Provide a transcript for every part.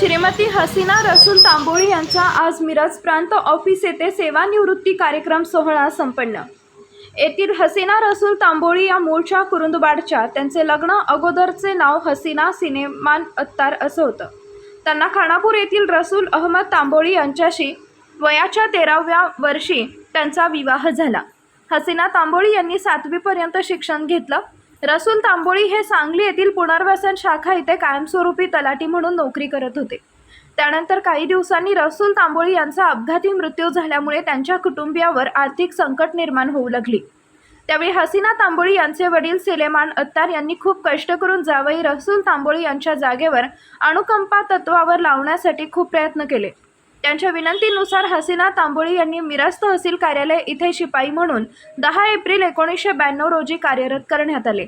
श्रीमती हसीना रसूल तांबोळी यांचा आज मिरज प्रांत ऑफिस येथे सेवानिवृत्ती कार्यक्रम सोहळा संपन्न. येथील हसीना रसूल तांबोळी या मूळच्या कुरुंदवाडच्या त्यांचे लग्न अगोदरचे नाव हसीना सिनेमान अत्तार असं होतं. त्यांना खानापूर येथील रसूल अहमद तांबोळी यांच्याशी वयाच्या तेराव्या वर्षी त्यांचा विवाह झाला. हसीना तांबोळी यांनी सातवीपर्यंत शिक्षण घेतलं. रसूल तांबोळी हे सांगली येथील पुनर्वसन शाखा इथे कायमस्वरूपी तलाठी म्हणून नोकरी करत होते. त्यानंतर काही दिवसांनी रसूल तांबोळी यांचा अपघाती मृत्यू झाल्यामुळे त्यांच्या कुटुंबियावर आर्थिक संकट निर्माण होऊ लागली. त्यावेळी हसीना तांबोळी यांचे वडील सिलेमान अत्तार यांनी खूप कष्ट करून जावई रसूल तांबोळी यांच्या जागेवर अणुकंपा तत्वावर लावण्यासाठी खूप प्रयत्न केले. त्यांच्या विनंतीनुसार हसीना तांबोळी यांनी मिरज तहसील कार्यालय इथे शिपाई म्हणून दहा एप्रिल एकोणीसशे ब्याण्णव रोजी कार्यरत करण्यात आले.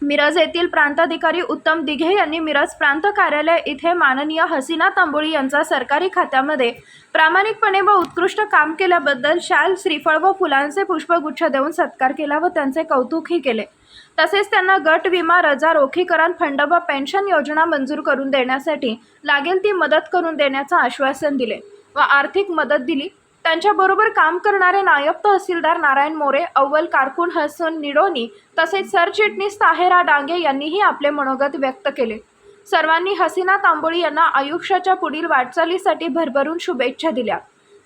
मिरज येथील प्रांताधिकारी उत्तम दिघे यांनी मिरज प्रांत कार्यालय इथे माननीय हसीना तांबोळी यांचा सरकारी खात्यामध्ये प्रामाणिकपणे व उत्कृष्ट काम केल्याबद्दल शाल श्रीफळ व फुलांचे पुष्पगुच्छ देऊन सत्कार केला व त्यांचे कौतुकही केले. तसेच त्यांना गट विमा रजा रोखीकरण फंड व पेन्शन योजना मंजूर करून देण्यासाठी लागेल ती मदत करून देण्याचं आश्वासन दिले व आर्थिक मदत दिली. त्यांच्याबरोबर काम करणारे नायब तहसीलदार नारायण मोरे अव्वल कारकून हसन निडोनी तसेच सरचिटणीस ताहेरा डांगे यांनीही आपले मनोगत व्यक्त केले. सर्वांनी हसीना तांबोळी यांना आयुष्याच्या पुढील वाटचालीसाठी भरभरून शुभेच्छा दिल्या.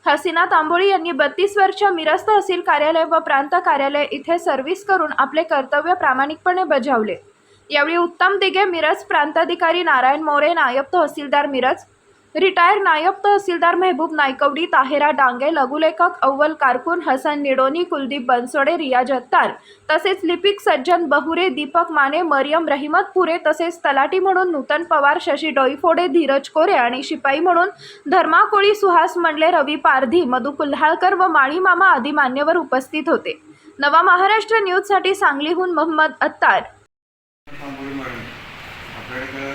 हसीना तांबोळी यांनी बत्तीस वर्ष मिरज तहसील कार्यालय व प्रांत कार्यालय इथे सर्व्हिस करून आपले कर्तव्य प्रामाणिकपणे बजावले. यावेळी उत्तम दिघे मिरज प्रांताधिकारी नारायण मोरे नायब तहसीलदार मिरज रिटायर नायब तहसीलदार मेहबूब नायकवडी ताहेरा डांगे लघुलेखक अव्वल कारकून हसन निडोनी कुलदीप बनसोडे रियाज अत्तार तसेच लिपिक सज्जन बहुरे दीपक माने मरियम रहिमत पुरे तसेच तलाटी म्हणून नूतन पवार शशी डोईफोडे धीरज कोरे आणि शिपाई म्हणून धर्मा कोळी सुहास मंडले रवी पारधी मधु कुल्हाळकर व माळी मामा आदी मान्यवर उपस्थित होते. नवा महाराष्ट्र न्यूजसाठी सांगलीहून मोहम्मद अत्तार. आपल्याकडे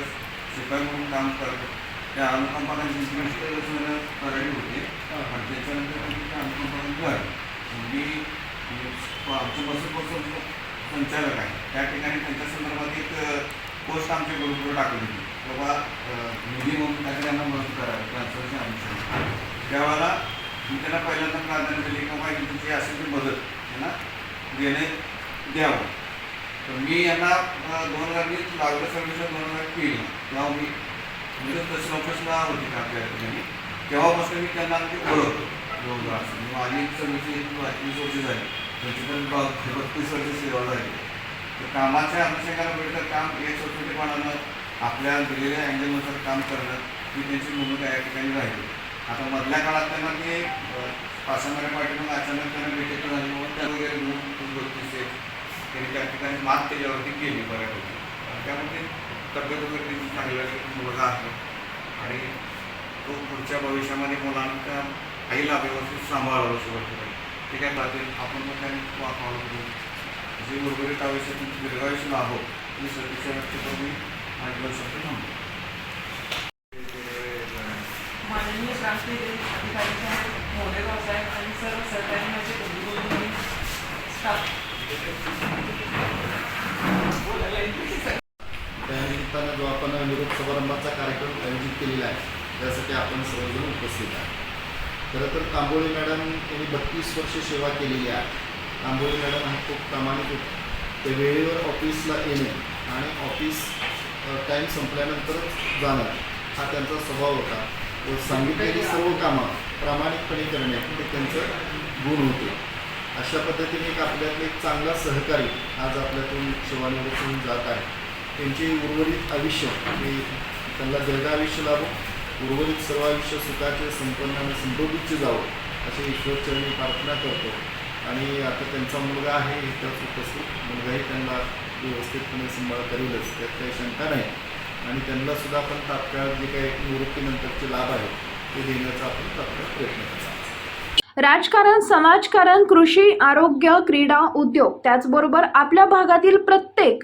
शिपाई म्हणून काम करत त्या अनुकंपाला करायला होते आणि त्याच्यानंतर त्या अनुकंपाला घर मी आमचं बसून संचालक आहे. त्या ठिकाणी त्यांच्या संदर्भात एक पोस्ट आमच्या ग्रुपवर टाकली होती बाबा निधी म्हणून काहीतरी त्यांना मदत करावी ट्रान्सफरची आवश्यकता त्यावेळेला मी त्यांना पहिल्यांदा प्राधान्य दिले की बाबा तुमची असेल ती मदत त्यांना देणे द्यावं. तर मी यांना दोन हजार वीस लागलं सर्व्हिस दोन हजार केली तेव्हा मी म्हणजे तहसील ऑफिसला होती का ठिकाणी तेव्हापासून मी त्यांना ते ओळखतो जवळजवळ माझी सर्व्हिस वीस वर्ष झाली त्यांची पण बत्तीस वर्ष सेवा झाली तर कामाच्या अनुषंगाने भेटतं काम एक स्वतंत्रपणानं आपल्या दिलेल्या अँगलनुसार काम करणं ही त्यांची भूमिका या ठिकाणी राहिली आता मधल्या काळात त्यांना ते पासामाऱ्या पाठीमाग अचानक त्यांना भेटेत झाल्यामुळे त्या वगैरे दोन बत्तीस त्यांनी त्या ठिकाणी मात त्याच्यावरती केली बऱ्यापैकी त्यामध्ये तब्येत वगैरे त्यांची मुलगा आहे. आणि तो पुढच्या भविष्यामध्ये मुलांना त्या आईला व्यवस्थित सांभाळावं शेवटपर्यंत ते काय पाहतील आपण पण काही वापरावं जे उर्वरित आयुष्य दीर्घायुष्य लाभो ही सदिच्छा व्यक्त करून मी आणि दोन शब्द थांबतो माननीय प्रांतीय अधिकारी साहेब साहेब आणि सर्व सरकारी माझे स्टाफ त्यानिमित्तानं निरोप समारंभाचा कार्यक्रम आयोजित केलेला आहे. त्यासाठी आपण सर्वजण उपस्थित आहे खरं तर तांबोळी मॅडम यांनी बत्तीस वर्ष सेवा केलेली आहे. तांबोळी मॅडम हा खूप प्रामाणिक होते. ते वेळेवर ऑफिसला येणे आणि ऑफिस टाईम संपल्यानंतरच जाणं हा त्यांचा स्वभाव होता. व सांगितलेली सर्व कामं प्रामाणिकपणे करणे हे त्यांचं गुण होते. अशा पद्धतीने एक आपल्यातले एक चांगला सहकारी आज आपल्यातून सेवानिवृत्त होऊन जात आहे. त्यांचे उर्वरित आयुष्य हे त्यांना दीर्घ आयुष्य लाभो उर्वरित सर्व आयुष्य सुखाचे संपन्न आणि समृद्धीचे जावं अशी ईश्वरचरणी प्रार्थना करतो. आणि आता त्यांचा मुलगा आहे त्याच उपस्थित. मुलगाही त्यांना व्यवस्थितपणे सांभाळ करेलच त्यात काही शंका नाही. आणि त्यांना सुद्धा आपण तात्काळ जे काही निवृत्तीनंतरचे लाभ आहेत ते देण्याचा आपण तात्काळ प्रयत्न करतो राजकारण समाजकारण कृषी आरोग्य क्रीडा उद्योग त्याचबरोबर आपल्या भागातील प्रत्येक